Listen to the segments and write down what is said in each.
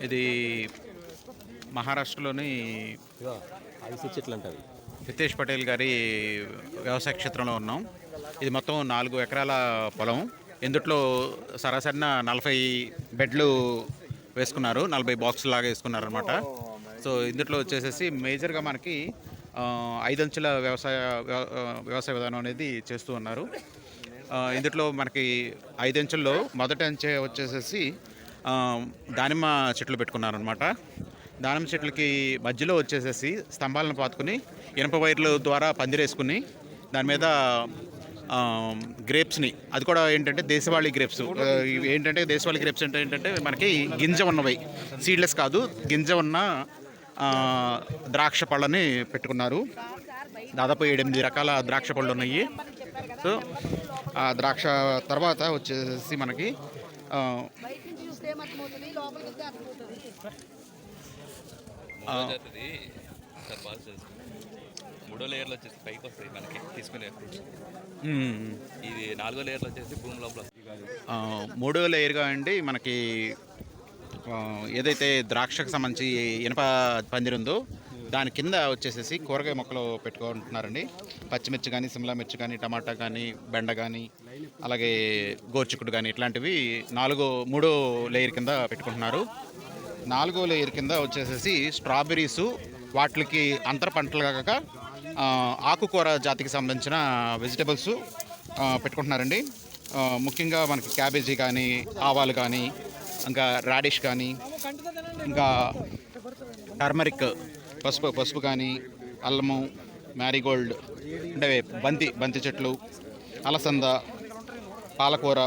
ఇది మహారాష్ట్రలోని చెట్లు అంటారు హితేష్ పటేల్ గారి వ్యవసాయ క్షేత్రంలో ఉన్నాం. ఇది మొత్తం నాలుగు ఎకరాల పొలం. ఇందుట్లో సరాసరిన నలభై బెడ్లు వేసుకున్నారు. నలభై బాక్స్ లాగా వేసుకున్నారు అనమాట సో ఇందుట్లో వచ్చేసేసి మేజర్గా మనకి ఐదంచెల వ్యవసాయ వ్యవసాయ విధానం అనేది చేస్తూ ఉన్నారు. ఆ, ఇందుట్లో మనకి ఐదంచెల్లో మొదటి అంచె వచ్చేసేసి దానిమ్మ చెట్లు పెట్టుకున్నారనమాట దానిమ్మ చెట్లకి మధ్యలో వచ్చేసేసి స్తంభాలను పాతుకుని ఇనప వైర్ల ద్వారా పందిరేసుకుని దాని మీద గ్రేప్స్ని. అది కూడా ఏంటంటే దేశవాళీ గ్రేప్స్. ఏంటంటే దేశవాళీ గ్రేప్స్ అంటే ఏంటంటే మనకి గింజ ఉన్నవి. సీడ్లెస్ కాదు గింజ ఉన్న ద్రాక్ష పళ్ళని పెట్టుకున్నారు. దాదాపు ఏడెనిమిది రకాల ద్రాక్ష పళ్ళు ఉన్నాయి. సో ఆ ద్రాక్ష తర్వాత వచ్చేసి మనకి అర్థమవుతుంది లోపలికి వస్తే అర్థమవుతుంది సార్ మూడో లేయర్లో వచ్చేసి పైకి వస్తాయి మనకి తీసుకునే ఫ్రూట్స్. ఇది నాలుగో లేయర్లో వచ్చేసి భూమి లోపల. మూడో లేయర్గా అండి మనకి ఏదైతే ద్రాక్షకు సంబంధించి ఇనప పందిరి ఉందో దాని కింద వచ్చేసేసి కూరగాయ మొక్కలు పెట్టుకుంటున్నారండి. పచ్చిమిర్చి కానీ సిమ్లా మిర్చి కానీ టమాటా కానీ బెండ కానీ అలాగే గోర్చిక్కుడు కానీ ఇట్లాంటివి నాలుగో మూడో లేయర్ కింద పెట్టుకుంటున్నారు. నాలుగో లేయర్ కింద వచ్చేసేసి స్ట్రాబెరీసు వాటికి అంతర పంటలు కాక ఆకుకూర జాతికి సంబంధించిన వెజిటబుల్స్ పెట్టుకుంటున్నారండి. ముఖ్యంగా మనకి క్యాబేజీ కానీ ఆవాలు కానీ ఇంకా రాడిష్ కానీ ఇంకా టర్మరిక్ పసుపు పసుపు కానీ అల్లము మ్యారీగోల్డ్ అంటే బంతి బంతి చెట్లు అలసంద పాలకూర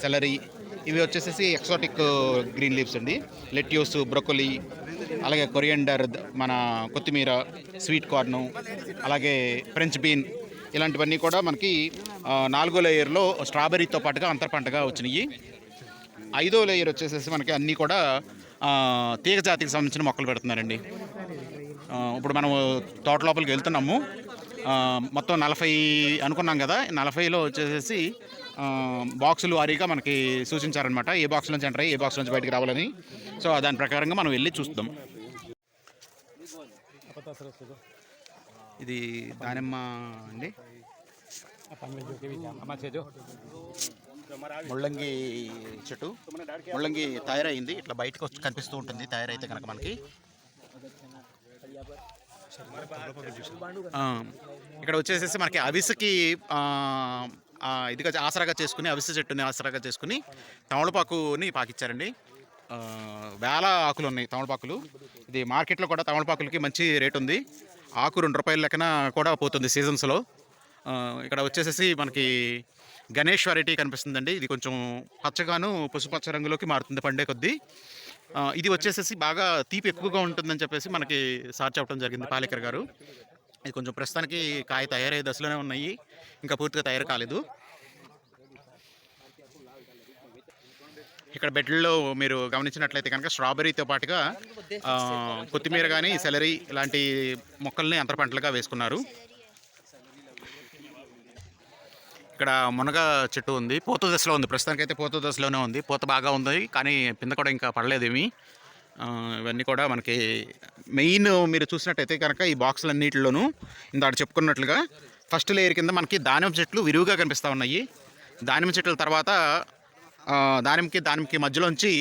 సెలరీ ఇవి వచ్చేసేసి ఎక్సాటిక్ గ్రీన్ లీవ్స్ అండి. లెట్యూస్ బ్రొకొలి అలాగే కొరియండర్ మన కొత్తిమీర స్వీట్ కార్ను అలాగే ఫ్రెంచ్ బీన్ ఇలాంటివన్నీ కూడా మనకి నాలుగో లేయర్లో స్ట్రాబెర్రీతో పాటుగా అంతర పంటగా వచ్చినాయి ఐదో లేయర్ వచ్చేసేసి మనకి అన్నీ కూడా తీగజాతికి తీగ జాతికి సంబంధించిన మొక్కలు పెడుతున్నారండి. ఇప్పుడు మనం తోట లోపలికి వెళ్తున్నాము. మొత్తం నలభై అనుకున్నాం కదా నలభైలో వచ్చేసేసి బాక్సులు వారీగా మనకి సూచించారనమాట ఏ బాక్స్ నుంచి ఎంటర్ అయ్యి ఏ బాక్స్ నుంచి బయటకు రావాలని. సో దాని ప్రకారంగా మనం వెళ్ళి చూస్తాం ఇది దానిమ్మ అండి. ముళ్ళంగి చెట్టు. ముళ్ళంగి తయారైంది. ఇట్లా బయటకు వచ్చి కనిపిస్తూ ఉంటుంది తయారైతే కనుక మనకి. ఇక్కడ వచ్చేసేసి మనకి అవిసెకి ఇదిగా ఆసరాగా చేసుకుని అవిసె చెట్టుని ఆసరాగా చేసుకుని తమలపాకుని పాకిచ్చారండి. వేల ఆకులు ఉన్నాయి తమలపాకులు. ఇది మార్కెట్లో కూడా తమలపాకులకి మంచి రేట్ ఉంది. ఆకు రెండు రూపాయల లెక్కన కూడా పోతుంది సీజన్స్లో. ఇక్కడ వచ్చేసేసి మనకి గణేష్ వెరైటీ కనిపిస్తుందండి. ఇది కొంచెం పచ్చగాను పసుపచ్చ రంగులోకి మారుతుంది పండే కొద్దీ. ఇది వచ్చేసేసి బాగా తీపి ఎక్కువగా ఉంటుందని చెప్పేసి మనకి సార్ చెప్పడం జరిగింది పాలేకర్ గారు. ఇది కొంచెం ప్రస్తుతానికి కాయ తయారయ్యే దశలోనే ఉన్నాయి. ఇంకా పూర్తిగా తయారు కాలేదు. ఇక్కడ బెడ్లలో మీరు గమనించినట్లయితే కనుక స్ట్రాబెర్రీతో పాటుగా కొత్తిమీర కానీ సెలరీ ఇలాంటి మొక్కల్ని అంతర పంటలుగా వేసుకున్నారు. ఇక్కడ మునగ చెట్టు ఉంది. పూత దశలో ఉంది. ప్రస్తుతానికైతే పూత దశలోనే ఉంది. పూత బాగా ఉంది. కానీ పింద కూడా ఇంకా పడలేదు ఏమి. ఇవన్నీ కూడా మనకి మెయిన్ మీరు చూసినట్టయితే కనుక ఈ బాక్సులన్నిటిలోనూ ఇందాక చెప్పుకున్నట్లుగా ఫస్ట్ లేయర్ కింద మనకి దానిమ్మ చెట్లు విరివిగా కనిపిస్తూ ఉన్నాయి. దానిమ్మ చెట్ల తర్వాత దానిమ్మకి దానిమ్మకి మధ్యలోంచి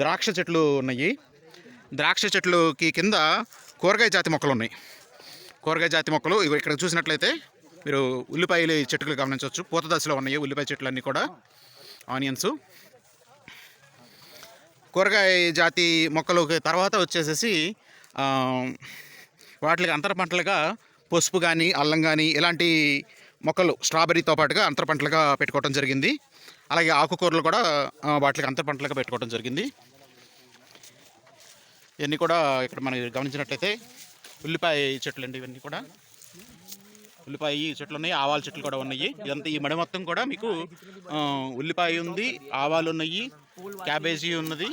ద్రాక్ష చెట్లు ఉన్నాయి. ద్రాక్ష చెట్లుకి కింద కూరగాయ జాతి మొక్కలు ఉన్నాయి. కూరగాయ జాతి మొక్కలు ఇవి ఇక్కడ చూసినట్లయితే మీరు ఉల్లిపాయలు చెట్లు గమనించవచ్చు. పూత దశలో ఉన్నాయి ఉల్లిపాయ చెట్లు అన్నీ కూడా. ఆనియన్స్. కూరగాయ జాతి మొక్కలు తర్వాత వచ్చేసేసి వాటికి అంతర పంటలుగా పసుపు కానీ అల్లం కానీ ఇలాంటి మొక్కలు స్ట్రాబెర్రీతో పాటుగా అంతర పంటలుగా పెట్టుకోవడం జరిగింది. అలాగే ఆకుకూరలు కూడా వాటికి అంతర పంటలుగా పెట్టుకోవడం జరిగింది. ఇవన్నీ కూడా ఇక్కడ మనం గమనించినట్లయితే ఉల్లిపాయ చెట్లు అండి ఇవన్నీ కూడా. ఉల్లిపాయ చెట్లు ఉన్నాయి ఆవాల చెట్లు కూడా ఉన్నాయి. ఇదంతా ఈ మడి మొత్తం కూడా మీకు ఉల్లిపాయ ఉంది ఆవాలు ఉన్నాయి క్యాబేజీ ఉన్నది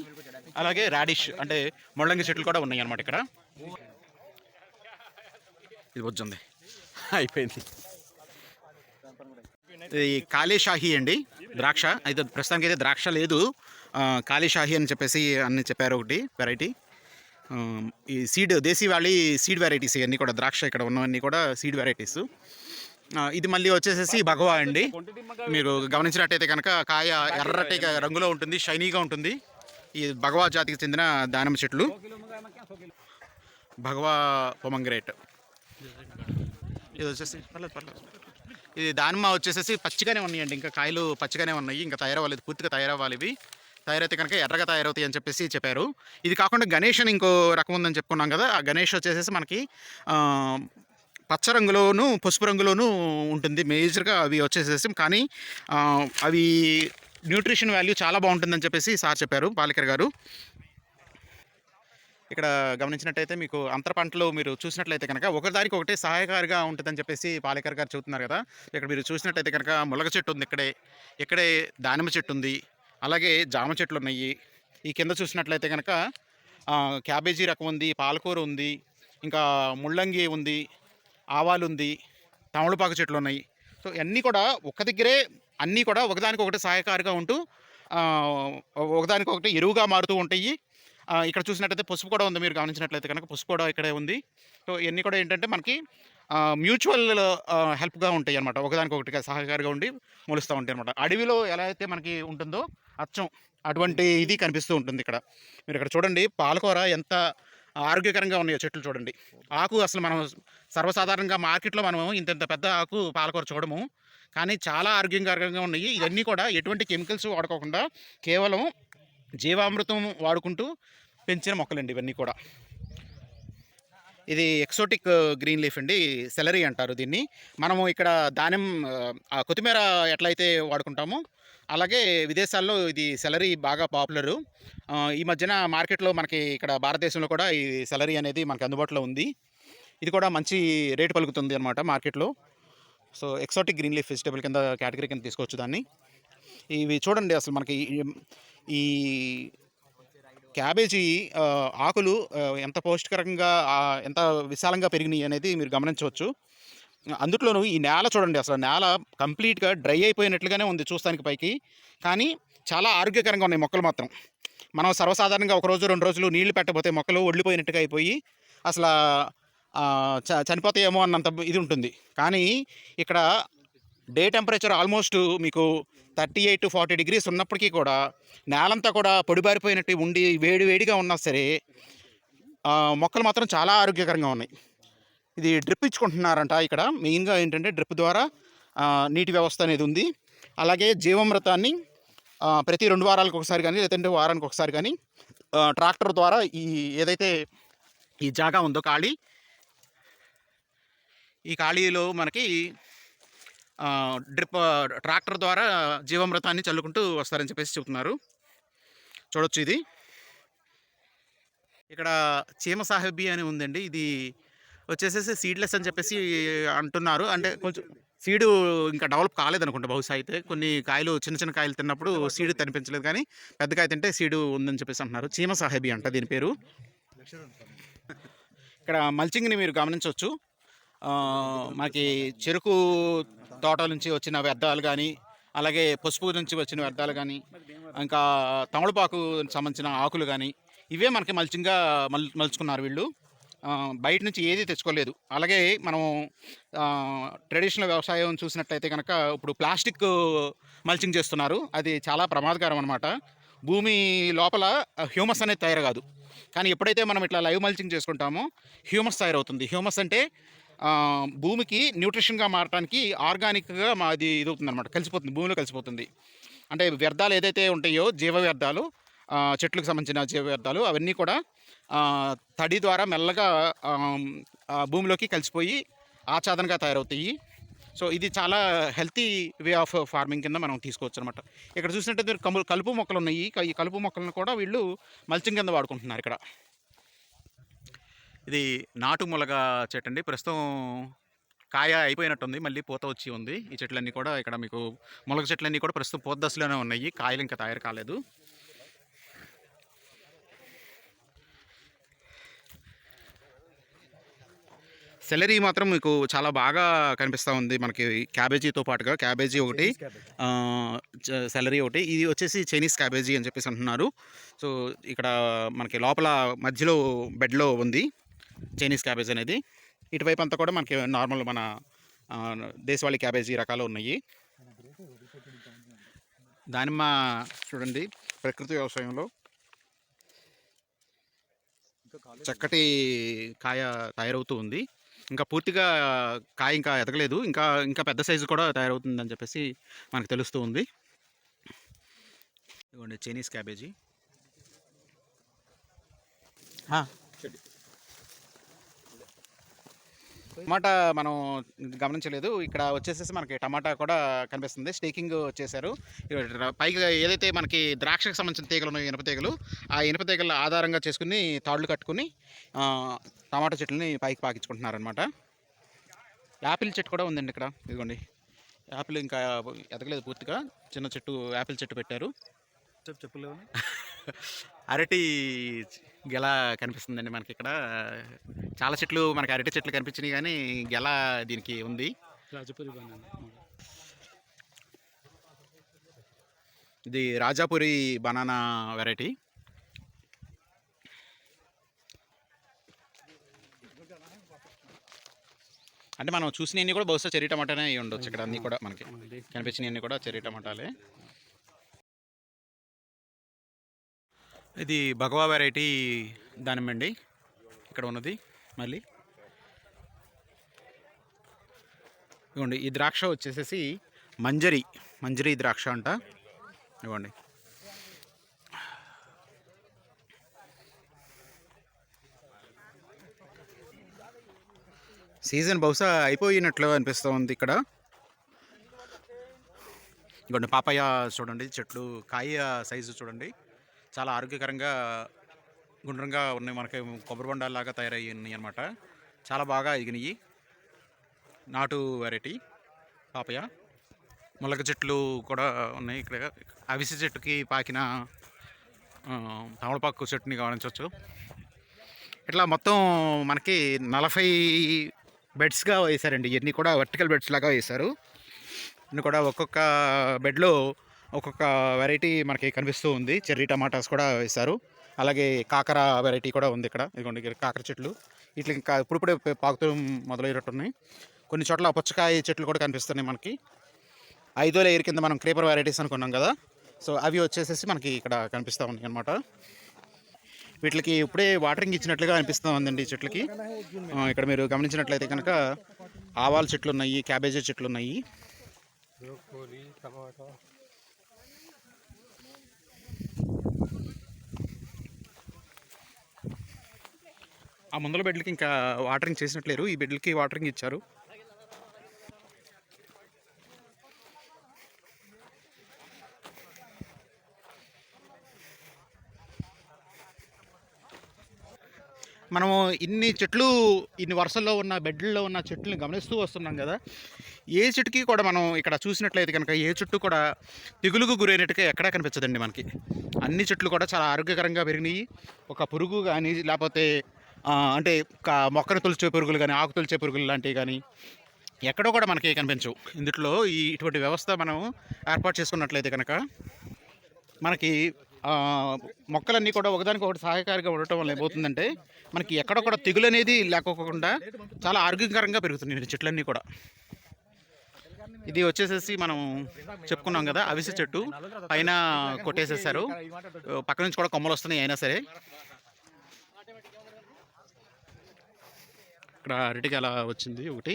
అలాగే రాడిష్ అంటే ముళ్ళంగి చెట్లు కూడా ఉన్నాయి అన్నమాట ఇక్కడ. ఇది వచ్చింది అయిపోయింది. ఇది కాళీషాహి అండి ద్రాక్ష. అయితే ప్రస్తుతానికి అయితే ద్రాక్ష లేదు. కాళీషాహి అని చెప్పేసి అన్ని చెప్పారు ఒకటి వెరైటీ ఈ seed desi valley seed varieties ఇవన్నీ కూడా ద్రాక్ష ఇక్కడ ఉన్నవన్నీ కూడా సీడ్ వెరైటీస్ ఇది మళ్ళీ వచ్చేసేసి భగవా అండి. మీరు గమనించినట్టయితే కనుక కాయ ఎర్రటి రంగులో ఉంటుంది షైనీగా ఉంటుంది. ఈ భగవా జాతికి చెందిన దానిమ్మ చెట్లు. భగవా పొమంగ్రేట్. ఇది వచ్చేసి పర్లేదు పర్లేదు. ఇది దానిమ్మ వచ్చేసేసి పచ్చిగానే ఉన్నాయండి. ఇంకా కాయలు పచ్చిగానే ఉన్నాయి. ఇంకా తయారవ్వలేదు పూర్తిగా తయారవ్వాలి ఇవి. తయారైతే కనుక ఎర్రగా తయారవుతాయి అని చెప్పేసి చెప్పారు. ఇది కాకుండా గణేష్ అని ఇంకో రకం ఉందని చెప్పుకున్నాం కదా. ఆ గణేష్ వచ్చేసేసి మనకి పచ్చ రంగులోను పసుపు రంగులోను ఉంటుంది. మేజర్గా అవి వచ్చేసేసి కానీ అవి న్యూట్రిషన్ వాల్యూ చాలా బాగుంటుందని చెప్పేసి సార్ చెప్పారు పాలికర్ గారు. ఇక్కడ గమనించినట్టయితే మీకు అంతర పంటలు మీరు చూసినట్లయితే కనుక ఒకదానికి ఒకటే సహాయకారిగా ఉంటుందని చెప్పేసి పాలేకర్ గారు చెబుతున్నారు కదా. ఇక్కడ మీరు చూసినట్టయితే కనుక ములగ చెట్టు ఉంది ఇక్కడే. ఇక్కడే దానిమ్మ చెట్టు ఉంది. అలాగే జామ చెట్లు ఉన్నాయి. ఈ కింద చూసినట్లయితే కనుక క్యాబేజీ రకం ఉంది పాలకూర ఉంది ఇంకా ముల్లంగి ఉంది ఆవాలు ఉంది తమలపాకు చెట్లు ఉన్నాయి సో ఇవన్నీ కూడా ఒక దగ్గరే అన్నీ కూడా ఒకదానికొకటి సహాయకారిగా ఉంటూ ఒకదానికి ఒకదానికొకటి ఎరువుగా మారుతూ ఉంటాయి. ఇక్కడ చూసినట్టయితే పసుపు కూడా ఉంది మీరు గమనించినట్లయితే కనుక పసుపు కూడా ఇక్కడే ఉంది. సో ఇవన్నీ కూడా ఏంటంటే మనకి మ్యూచువల్ హెల్ప్గా ఉంటాయి అనమాట ఒకదానికొకటిగా సహకారిగా ఉండి మొలుస్తూ ఉంటాయి అనమాట అడవిలో ఎలా అయితే మనకి ఉంటుందో అచ్చం అటువంటి ఇది కనిపిస్తూ ఉంటుంది ఇక్కడ. మీరు ఇక్కడ చూడండి పాలకూర ఎంత ఆరోగ్యకరంగా ఉన్నాయో చెట్లు చూడండి. ఆకు అసలు మనం సర్వసాధారణంగా మార్కెట్లో మనం ఇంత పెద్ద ఆకు పాలకూర చూడము. కానీ చాలా ఆరోగ్యకరంగా ఉన్నాయి. ఇవన్నీ కూడా ఎటువంటి కెమికల్స్ వాడుకోకుండా కేవలం జీవామృతం వాడుకుంటూ పెంచిన మొక్కలండి ఇవన్నీ కూడా. ఇది ఎక్సోటిక్ గ్రీన్ లీఫ్ అండి. సెలరీ అంటారు దీన్ని. మనము ఇక్కడ దానిం ఆ, కొత్తిమీర ఎట్లయితే వాడుకుంటామో అలాగే విదేశాల్లో ఇది సెలరీ బాగా పాపులరు. ఈ మధ్యన మార్కెట్లో మనకి ఇక్కడ భారతదేశంలో కూడా ఈ సెలరీ అనేది మనకు అందుబాటులో ఉంది. ఇది కూడా మంచి రేటు పలుకుతుంది అనమాట మార్కెట్లో. So exotic green leaf vegetable కింద కేటగిరీ కింద తీసుకోవచ్చు దాన్ని. ఇవి చూడండి అసలు మనకి ఈ- క్యాబేజీ ఆకులు ఎంత పౌష్టికరంగా ఎంత విశాలంగా పెరిగినాయి అనేది మీరు గమనించవచ్చు. అందుట్లోనూ ఈ నేల చూడండి అసలు నేల కంప్లీట్గా డ్రై అయిపోయినట్లుగానే ఉంది చూస్తానికి పైకి. కానీ చాలా ఆరోగ్యకరంగా ఉన్నాయి మొక్కలు మాత్రం. మనం సర్వసాధారణంగా ఒక రోజు రెండు రోజులు నీళ్ళు పెట్టకపోతే మొక్కలు ఒళ్ళిపోయినట్టుగా అయిపోయి అసలు చనిపోతాయేమో అన్నంత ఇది ఉంటుంది. కానీ ఇక్కడ డే టెంపరేచర్ ఆల్మోస్ట్ మీకు thirty eight to forty degrees ఉన్నప్పటికీ కూడా నేలంతా కూడా పొడిబారిపోయినట్టు ఉండి వేడి వేడిగా ఉన్నా సరే మొక్కలు మాత్రం చాలా ఆరోగ్యకరంగా ఉన్నాయి. ఇది డ్రిప్ ఇచ్చుకుంటున్నారంట ఇక్కడ. మెయిన్గా ఏంటంటే డ్రిప్ ద్వారా నీటి వ్యవస్థ అనేది ఉంది. అలాగే జీవామృతాన్ని ప్రతి రెండు వారాలకు ఒకసారి కానీ లేదంటే వారానికి ఒకసారి కానీ ట్రాక్టర్ ద్వారా ఈ ఏదైతే ఈ జాగా ఉందో ఖాళీ ఈ ఖాళీలో మనకి డ్రిప్ ట్రాక్టర్ ద్వారా జీవామృతాన్ని చల్లుకుంటూ వస్తారని చెప్పేసి చెబుతున్నారు. చూడొచ్చు ఇది. ఇక్కడ చీమ సాహెబీ అని ఉందండి. ఇది వచ్చేసేసి సీడ్లెస్ అని చెప్పేసి అంటున్నారు. అంటే కొంచెం సీడు ఇంకా డెవలప్ కాలేదనుకుంటా బహుశా అయితే. కొన్ని కాయలు చిన్న చిన్న కాయలు తిన్నప్పుడు సీడు కనిపించలేదు కానీ పెద్ద కాయ తింటే సీడు ఉందని చెప్పేసి అంటున్నారు. చీమ సాహెబీ అంట దీని పేరు. ఇక్కడ మల్చింగ్ని మీరు గమనించవచ్చు. మనకి చెరుకు తోటల నుంచి వచ్చిన వ్యర్థాలు కానీ అలాగే పసుపు నుంచి వచ్చిన వ్యర్థాలు కానీ ఇంకా తమలపాకు సంబంధించిన ఆకులు కానీ ఇవే మనకి మల్చింగ్గా మల్ మలుచుకున్నారు వీళ్ళు. బయట నుంచి ఏది తెచ్చుకోలేదు. అలాగే మనం ట్రెడిషనల్ వ్యవసాయం చూసినట్లయితే కనుక ఇప్పుడు ప్లాస్టిక్ మల్చింగ్ చేస్తున్నారు. అది చాలా ప్రమాదకరం అనమాట భూమి లోపల హ్యూమస్ అనేది తయారు కాదు. కానీ ఎప్పుడైతే మనం ఇట్లా లైవ్ మల్చింగ్ చేసుకుంటామో హ్యూమస్ తయారవుతుంది. హ్యూమస్ అంటే భూమికి న్యూట్రిషన్గా మారడానికి ఆర్గానిక్గా మా అది ఇది అవుతుంది అనమాట కలిసిపోతుంది భూమిలో కలిసిపోతుంది. అంటే వ్యర్థాలు ఏదైతే ఉంటాయో జీవ వ్యర్థాలు చెట్లకు సంబంధించిన జీవ వ్యర్థాలు అవన్నీ కూడా తడి ద్వారా మెల్లగా భూమిలోకి కలిసిపోయి ఆచ్ఛాదనగా తయారవుతాయి. సో ఇది చాలా హెల్తీ వే ఆఫ్ ఫార్మింగ్ కింద మనం తీసుకోవచ్చు అనమాట ఇక్కడ చూసినట్టయితే కము కలుపు మొక్కలు ఉన్నాయి ఈ కలుపు మొక్కలను కూడా వీళ్ళు మల్చింగ్ కింద వాడుకుంటున్నారు ఇక్కడ. ఇది నాటు ములగ చెట్టు అండి. ప్రస్తుతం కాయ అయిపోయినట్టుంది. మళ్ళీ పూత వచ్చి ఉంది. ఈ చెట్లన్నీ కూడా ఇక్కడ మీకు ములగ చెట్లన్నీ కూడా ప్రస్తుతం పూత దశలోనే ఉన్నాయి. కాయలు ఇంకా తయారు కాలేదు. సెలరీ మాత్రం మీకు చాలా బాగా కనిపిస్తూ ఉంది. మనకి క్యాబేజీతో పాటుగా క్యాబేజీ ఒకటి సెలరీ ఒకటి. ఇది వచ్చేసి చైనీస్ క్యాబేజీ అని చెప్పేసి అంటున్నారు. సో ఇక్కడ మనకి లోపల మధ్యలో బెడ్లో ఉంది. చైనీస్ క్యాబేజ్ అనేది. ఇటువైపు అంతా కూడా మనకి నార్మల్ మన దేశవాళీ క్యాబేజీ రకాలు ఉన్నాయి. దానిమ్మ చూడండి ప్రకృతి వ్యవసాయంలో. చక్కటి కాయ తయారవుతూ ఉంది. ఇంకా పూర్తిగా కాయ ఇంకా ఎదగలేదు. ఇంకా ఇంకా పెద్ద సైజు కూడా తయారవుతుందని చెప్పేసి మనకు తెలుస్తూ ఉంది. ఇదిగోండి చైనీస్ క్యాబేజీ. టమాటా మనం గమనించలేదు. ఇక్కడ వచ్చేసేసి మనకి టమాటా కూడా కనిపిస్తుంది. స్టేకింగ్ చేశారు. పైగా ఏదైతే మనకి ద్రాక్షకు సంబంధించిన తీగలు ఉన్నాయో ఇనుప తీగలు ఆ ఇనుప తీగల ఆధారంగా చేసుకుని తాళ్ళు కట్టుకుని టమాటా చెట్లని పైకి పాకించుకుంటున్నారనమాట యాపిల్ చెట్టు కూడా ఉందండి ఇక్కడ. ఇదిగోండి. యాపిల్ ఇంకా ఎదగలేదు పూర్తిగా. చిన్న చెట్టు యాపిల్ చెట్టు పెట్టారు. చెప్పు చెప్పలేవు అరటి గెల కనిపిస్తుందండి మనకి ఇక్కడ చాలా చెట్లు మనకి అరటి చెట్లు కనిపించినాయి కానీ గెల దీనికి ఉంది. ఇది రాజాపురి బనానా వెరైటీ. అంటే మనం చూసినవన్నీ కూడా బహుశా చెర్రీ టమాటానే అయి ఉండొచ్చు ఇక్కడ. అన్నీ కూడా మనకి కనిపించినవన్నీ కూడా చెర్రీ టమాటాలే. ఇది భగవా వెరైటీ దానిమ్మ అండి ఇక్కడ ఉన్నది మళ్ళీ. ఇవ్వండి ఈ ద్రాక్ష వచ్చేసేసి మంజరి మంజరి ద్రాక్ష అంట. ఇవ్వండి సీజన్ బహుశా అయిపోయినట్లు అనిపిస్తూ ఉంది ఇక్కడ. ఇవ్వండి పాపయ్య చూడండి చెట్లు కాయ సైజు చూడండి. చాలా ఆరోగ్యకరంగా గుండ్రంగా ఉన్నాయి మనకి కొబ్బరి బొండాలాగా తయారయ్యి ఉన్నాయి అనమాట చాలా బాగా ఎగినాయి నాటు వెరైటీ పాపయ్య. ములగ చెట్లు కూడా ఉన్నాయి ఇక్కడ. అవిసె చెట్టుకి పాకిన తమలపాకు చెట్టుని గమనించవచ్చు. ఇట్లా మొత్తం మనకి నలభై బెడ్స్గా వేశారండి. ఇవన్నీ కూడా వర్టికల్ బెడ్స్ లాగా వేశారు. ఇన్ని కూడా ఒక్కొక్క బెడ్లో ఒక్కొక్క వెరైటీ మనకి కనిపిస్తూ ఉంది. చెర్రీ టమాటాస్ కూడా వేశారు. అలాగే కాకర వెరైటీ కూడా ఉంది ఇక్కడ. ఇదిగోండి కాకర చెట్లు. ఇట్లా ఇంకా ఇప్పుడిప్పుడే పాకుతూ మొదలయ్యేటట్టున్నాయి. కొన్ని చోట్ల పుచ్చకాయ చెట్లు కూడా కనిపిస్తున్నాయి మనకి. ఐదో లేయర్ కింద మనం క్రీపర్ వెరైటీస్ అనుకున్నాం కదా. సో అవి వచ్చేసేసి మనకి ఇక్కడ కనిపిస్తూ ఉన్నాయి అనమాట వీటికి ఇప్పుడే వాటరింగ్ ఇచ్చినట్లుగా అనిపిస్తూ ఉందండి ఈ చెట్లకి. ఇక్కడ మీరు గమనించినట్లయితే కనుక ఆవాల చెట్లు ఉన్నాయి క్యాబేజీ చెట్లు ఉన్నాయి. ఆ ముందల బెడ్లకి ఇంకా వాటరింగ్ చేసినట్లేరు. ఈ బెడ్లకి వాటరింగ్ ఇచ్చారు. మనము ఇన్ని చెట్లు ఇన్ని వరుసల్లో ఉన్న బెడ్లలో ఉన్న చెట్లను గమనిస్తూ వస్తున్నాం కదా. ఏ చెట్టుకి కూడా మనం ఇక్కడ చూసినట్లయితే కనుక ఏ చెట్టు కూడా తెగులుకు గురైనట్టుగా ఎక్కడా కనిపించదండి మనకి. అన్ని చెట్లు కూడా చాలా ఆరోగ్యకరంగా పెరిగినాయి. ఒక పురుగు కానీ లేకపోతే అంటే మొక్కను తొలిచే పురుగులు కానీ ఆకు తొలిచే పురుగులు లాంటివి కానీ ఎక్కడో కూడా మనకి కనిపించవు. ఇందులో ఈ ఇటువంటి వ్యవస్థ మనం ఏర్పాటు చేసుకున్నట్లయితే కనుక మనకి మొక్కలన్నీ కూడా ఒకదానికొకటి సహాయకారిగా ఉండటం వల్ల ఏమవుతుందంటే మనకి ఎక్కడ కూడా తెగులు అనేది లేకోకుండా చాలా ఆరోగ్యకరంగా పెరుగుతున్నాయి చెట్లన్నీ కూడా. ఇది వచ్చేసేసి మనం చెప్పుకున్నాం కదా అవిసె చెట్టు. పైన కొట్టేసేసారు. పక్క నుంచి కూడా కొమ్మలు వస్తున్నాయి అయినా సరే. ఇక్కడ అరటికి అలా వచ్చింది ఒకటి.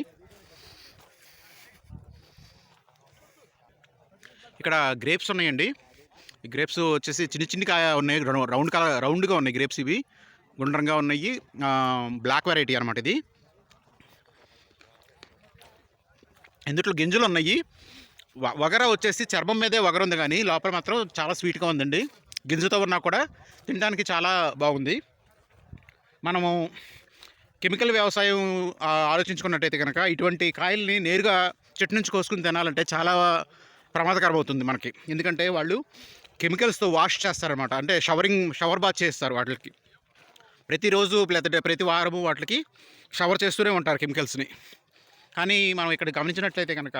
ఇక్కడ గ్రేప్స్ ఉన్నాయండి. ఈ గ్రేప్స్ వచ్చేసి చిన్న చిన్న కాయ ఉన్నాయి. రౌండ్ కలర్ రౌండ్గా ఉన్నాయి గ్రేప్స్ ఇవి. గుండ్రంగా ఉన్నాయి. బ్లాక్ వెరైటీ అనమాట ఇది. ఇందులో గింజలు ఉన్నాయి? వ- వగర వచ్చేసి చర్మం మీదే వగర ఉంది కానీ లోపల మాత్రం చాలా స్వీట్గా ఉందండి. గింజతో ఉన్నా కూడా తినడానికి చాలా బాగుంది. మనము కెమికల్ వ్యవసాయం ఆలోచించుకున్నట్టయితే కనుక ఇటువంటి కాయల్ని నేరుగా చెట్టు నుంచి కోసుకుని తినాలంటే చాలా ప్రమాదకరం అవుతుంది మనకి. ఎందుకంటే వాళ్ళు కెమికల్స్తో వాష్ చేస్తారనమాట అంటే షవరింగ్ షవర్ బాత్ చేస్తారు వాటికి. ప్రతిరోజు లేదంటే ప్రతి వారము వాటికి షవర్ చేస్తూనే ఉంటారు కెమికల్స్ని. కానీ మనం ఇక్కడ గమనించినట్లయితే కనుక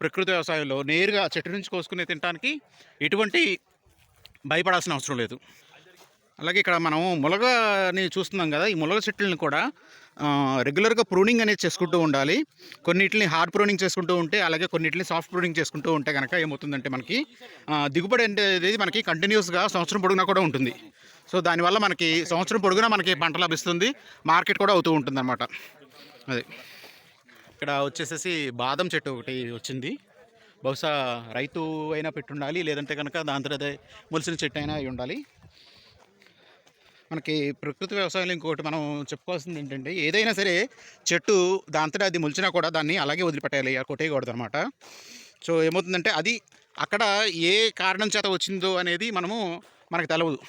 ప్రకృతి వ్యవసాయంలో నేరుగా చెట్టు నుంచి కోసుకుని తినడానికి ఎటువంటి భయపడాల్సిన అవసరం లేదు. అలాగే ఇక్కడ మనం ములగని చూస్తున్నాం కదా ఈ ములగ చెట్లను కూడా రెగ్యులర్గా ప్రూనింగ్ అనేది చేసుకుంటూ ఉండాలి. కొన్నిటిని హార్డ్ ప్రూనింగ్ చేసుకుంటూ ఉంటే అలాగే కొన్నిటిని సాఫ్ట్ ప్రూనింగ్ చేసుకుంటూ ఉంటే కనుక ఏమవుతుందంటే మనకి దిగుబడి అనేది మనకి కంటిన్యూస్గా సంవత్సరం పొడుగునా కూడా ఉంటుంది. సో దానివల్ల మనకి సంవత్సరం పొడుగునా మనకి పంట లభిస్తుంది మార్కెట్ కూడా అవుతూ ఉంటుంది అనమాట అది. ఇక్కడ వచ్చేసేసి బాదం చెట్టు ఒకటి వచ్చింది. బహుశా రైతు అయినా పెట్టుండాలి లేదంటే కనుక దాంతో అదే మొలిసిన చెట్టు అయినా అయి ఉండాలి. మనకి ప్రకృతి వ్యవసాయంలో ఇంకొకటి మనం చెప్పుకోవాల్సింది ఏంటంటే ఏదైనా సరే చెట్టు దాంతో అది మొలిచినా కూడా దాన్ని అలాగే వదిలిపెట్టాలి కొట్టేయకూడదు అనమాట సో ఏమవుతుందంటే అది అక్కడ ఏ కారణం చేత వచ్చిందో అనేది మనము మనకు తెలవదు.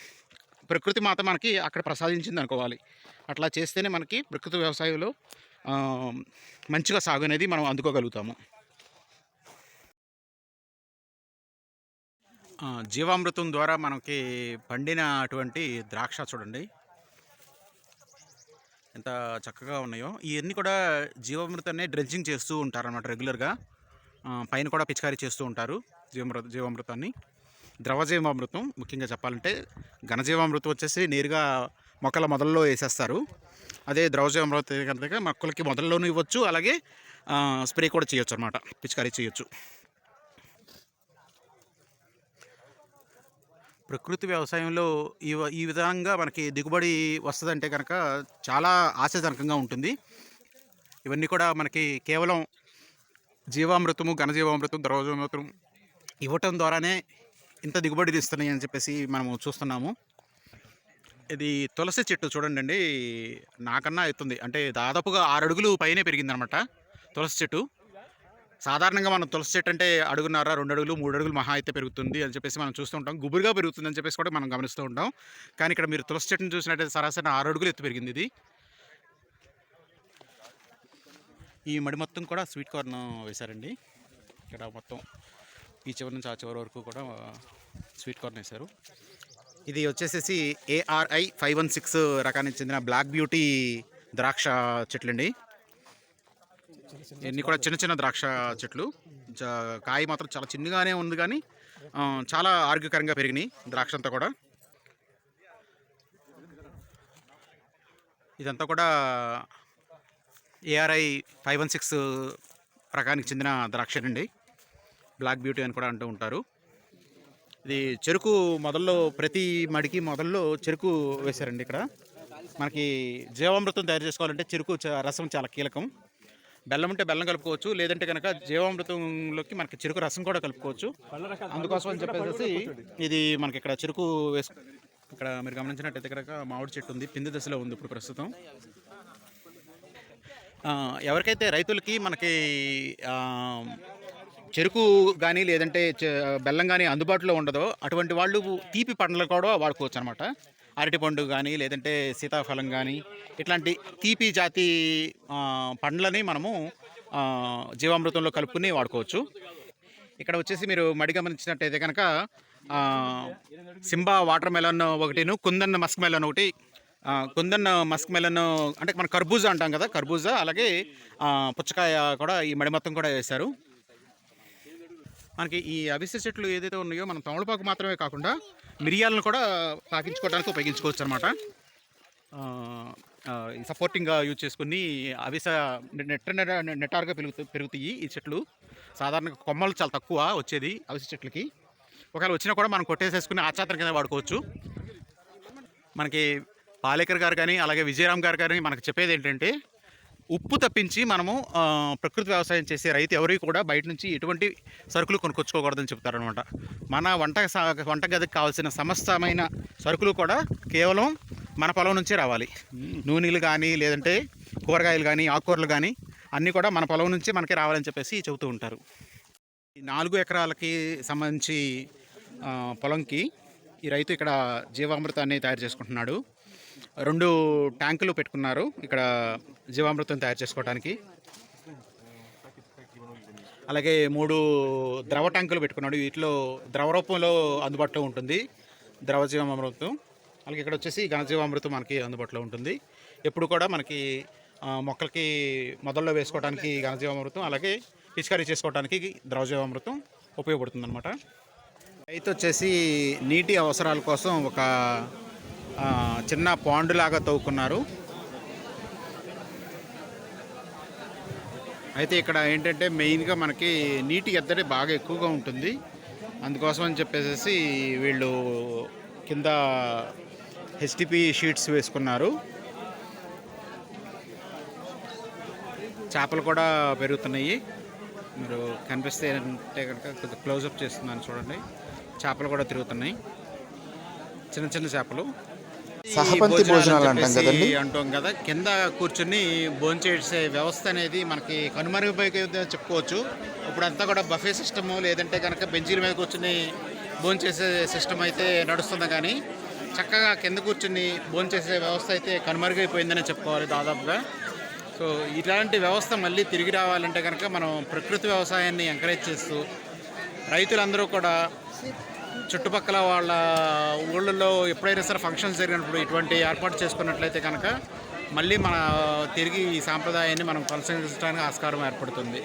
ప్రకృతి మాత మనకి అక్కడ ప్రసాదించింది అనుకోవాలి. అట్లా చేస్తేనే మనకి ప్రకృతి వ్యవసాయంలో మంచిగా సాగు అనేది మనం అందుకోగలుగుతాము. జీవామృతం ద్వారా మనకి పండిన అటువంటి ద్రాక్ష చూడండి. ఎంత చక్కగా ఉన్నాయో. ఇవన్నీ కూడా జీవామృతాన్ని డ్రెంచింగ్ చేస్తూ ఉంటారు రెగ్యులర్గా. పైన కూడా పిచికారీ చేస్తూ ఉంటారు జీవామృత జీవామృతాన్ని. ద్రవ జీవామృతం ముఖ్యంగా చెప్పాలంటే ఘనజీవామృతం వచ్చేసి నేరుగా మొక్కల మొదల్లో వేసేస్తారు. అదే ద్రవ కనుక మొక్కలకి మొదల్లోనూ ఇవ్వచ్చు. అలాగే స్ప్రే కూడా చేయొచ్చు అనమాట పిచికారీ చేయొచ్చు. ప్రకృతి వ్యవసాయంలో ఈ ఈ విధంగా మనకి దిగుబడి వస్తుందంటే కనుక చాలా ఆశాజనకంగా ఉంటుంది. ఇవన్నీ కూడా మనకి కేవలం జీవామృతము ఘనజీవామృతం ద్రవజీవామృతం ఇవ్వటం ద్వారానే ఇంత దిగుబడి ఇస్తున్నాయి అని చెప్పేసి మనము చూస్తున్నాము. ఇది తులసి చెట్టు చూడండి అండి నాకన్నా ఎత్తుంది. అంటే దాదాపుగా ఆరు అడుగులు పైనే పెరిగిందనమాట తులసి చెట్టు. సాధారణంగా మనం తులసి చెట్టు అంటే అడుగున్నర రెండు అడుగులు మూడు అడుగులు మహా అయితే పెరుగుతుంది అని చెప్పేసి మనం చూస్తూ ఉంటాం. గుబురుగా పెరుగుతుంది అని చెప్పేసి కూడా మనం గమనిస్తూ ఉంటాం. కానీ ఇక్కడ మీరు తులసి చెట్టును చూసినట్టయితే సరాసరి ఆరు అడుగులు ఎత్తు పెరిగింది ఇది. ఈ మడి మొత్తం కూడా స్వీట్ కార్న్ వేశారండి. ఇక్కడ మొత్తం ఈ చివరి నుంచి ఆ చివరి వరకు కూడా స్వీట్ కార్న్ వేశారు. ఇది వచ్చేసేసి ఏఆర్ఐ ఫైవ్ వన్ సిక్స్ రకానికి చెందిన బ్లాక్ బ్యూటీ ద్రాక్ష చెట్లండి. ఇవన్నీ కూడా చిన్న చిన్న ద్రాక్ష చెట్లు. జా- కాయ మాత్రం చాలా చిన్నగానే ఉంది కానీ చాలా ఆరోగ్యకరంగా పెరిగినాయి ద్రాక్ష అంతా కూడా. ఇదంతా కూడా ఏఆర్ఐ ఫైవ్ వన్ సిక్స్ రకానికి చెందిన ద్రాక్ష అండి బ్లాక్ బ్యూటీ అని కూడా అంటూ ఉంటారు. ఇది చెరుకు మొదల్లో ప్రతి మడికి మొదల్లో చెరుకు వేశారండి ఇక్కడ. మనకి జీవామృతం తయారు చేసుకోవాలంటే చెరుకు చ- రసం చాలా కీలకం. బెల్లం ఉంటే బెల్లం కలుపుకోవచ్చు లేదంటే కనుక జీవామృతంలోకి మనకి చెరుకు రసం కూడా కలుపుకోవచ్చు. అందుకోసం అని చెప్పేసి ఇది మనకి ఇక్కడ చెరుకు వేసు ఇక్కడ మీరు గమనించినట్టయితే కనుక మామిడి చెట్టు ఉంది పిండి దశలో ఉంది ఇప్పుడు ప్రస్తుతం. ఎవరికైతే రైతులకి మనకి చెరుకు కానీ లేదంటే బెల్లం కానీ అందుబాటులో ఉండదో అటువంటి వాళ్ళు తీపి పండ్లు కూడా వాడుకోవచ్చు అనమాట అరటిపండు కానీ లేదంటే సీతాఫలం కానీ ఇట్లాంటి తీపి జాతి పండ్లని మనము జీవామృతంలో కలుపుకుని వాడుకోవచ్చు. ఇక్కడ వచ్చేసి మీరు మడి గమనించినట్టయితే కనుక సింబా వాటర్ మెలన్ ఒకటిను కుందన్ మస్క్ మెలన్ ఒకటి కుందన్ మస్క్ మెలన్ అంటే మన కర్బూజా అంటాం కదా కర్బూజా అలాగే పుచ్చకాయ కూడా ఈ మడి మొత్తం కూడా వేశారు. మనకి ఈ అవిసె చెట్లు ఏదైతే ఉన్నాయో మనం తమలపాకు మాత్రమే కాకుండా మిరియాలను కూడా పాకించుకోవడానికి ఉపయోగించుకోవచ్చు అనమాట సపోర్టింగ్గా యూజ్ చేసుకుని అవిస నెట్ట నెట్టారుగా పెరుగుతూ పెరుగుతాయి ఈ చెట్లు. సాధారణంగా కొమ్మలు చాలా తక్కువ వచ్చేది అవిసె చెట్లకి. ఒకవేళ వచ్చినా కూడా మనం కొట్టేసేసుకుని ఆచారం కింద వాడుకోవచ్చు. మనకి పాలేకర్ గారు కానీ అలాగే విజయరామ్ గారు కానీ మనకు చెప్పేది ఏంటంటే ఉప్పు తప్పించి మనము ప్రకృతి వ్యవసాయం చేసే రైతు ఎవరి కూడా బయట నుంచి ఎటువంటి సరుకులు కొనుక్కొచ్చుకోకూడదని చెప్తారనమాట మన వంట వంట గదికి కావాల్సిన సమస్తమైన సరుకులు కూడా కేవలం మన పొలం నుంచే రావాలి. నూనెలు కానీ లేదంటే కూరగాయలు కానీ ఆకుకూరలు కానీ అన్నీ కూడా మన పొలం నుంచి మనకి రావాలని చెప్పేసి చెబుతూ ఉంటారు. ఈ నాలుగు ఎకరాలకి సంబంధించి పొలంకి ఈ రైతు ఇక్కడ జీవామృతాన్ని తయారు చేసుకుంటున్నాడు. రెండు ట్యాంకులు పెట్టుకున్నారు ఇక్కడ జీవామృతం తయారు చేసుకోవడానికి అలాగే మూడు ద్రవ ట్యాంకులు పెట్టుకున్నాడు. వీటిలో ద్రవ రూపంలో అందుబాటులో ఉంటుంది. ద్రవ జీవామృతం. అలాగే ఇక్కడ వచ్చేసి ఘనజీవామృతం మనకి అందుబాటులో ఉంటుంది. ఎప్పుడు కూడా మనకి మొక్కలకి మొదల్లో వేసుకోవడానికి ఘనజీవామృతం అలాగే పిచికారీ చేసుకోవడానికి ద్రవజీవామృతం ఉపయోగపడుతుంది అనమాట రైతు వచ్చేసి నీటి అవసరాల కోసం ఒక చిన్న పాండు లాగా తవ్వుకున్నారు. అయితే ఇక్కడ ఏంటంటే మెయిన్గా మనకి నీటి ఎద్దడి బాగా ఎక్కువగా ఉంటుంది. అందుకోసం అని చెప్పేసి వీళ్ళు కింద హెచ్టిపి షీట్స్ వేసుకున్నారు. చేపలు కూడా పెరుగుతున్నాయి. మీరు కనిపిస్తే అంటే కనుక కొద్దిగా క్లోజప్ చేస్తున్నాను చూడండి. చేపలు కూడా తిరుగుతున్నాయి. చిన్న చిన్న చేపలు. సహపంక్తి భోజనాలు అంటాం కదండి. అంటాం కదా. కింద కూర్చుని భోంచేసే వ్యవస్థ అనేది మనకి కనుమరుగైపోయి చెప్పుకోవచ్చు. ఇప్పుడంతా కూడా బఫే సిస్టము లేదంటే కనుక బెంచీల మీద కూర్చుని భోంచేసే సిస్టమ్ అయితే నడుస్తుంది కానీ చక్కగా కింద కూర్చుని భోంచేసే వ్యవస్థ అయితే కనుమరుగైపోయిందని చెప్పుకోవాలి దాదాపుగా. సో ఇలాంటి వ్యవస్థ మళ్ళీ తిరిగి రావాలంటే కనుక మనం ప్రకృతి వ్యవసాయాన్ని ఎంకరేజ్ చేస్తూ రైతులందరూ కూడా చుట్టుపక్కల వాళ్ళ ఊళ్ళల్లో ఎప్పుడైనా సరే ఫంక్షన్స్ జరిగినప్పుడు ఇటువంటి ఏర్పాటు చేసుకున్నట్లయితే కనుక మళ్ళీ మన తిరిగి ఈ సాంప్రదాయాన్ని మనం కొనసాగించడానికి ఆస్కారం ఏర్పడుతుంది.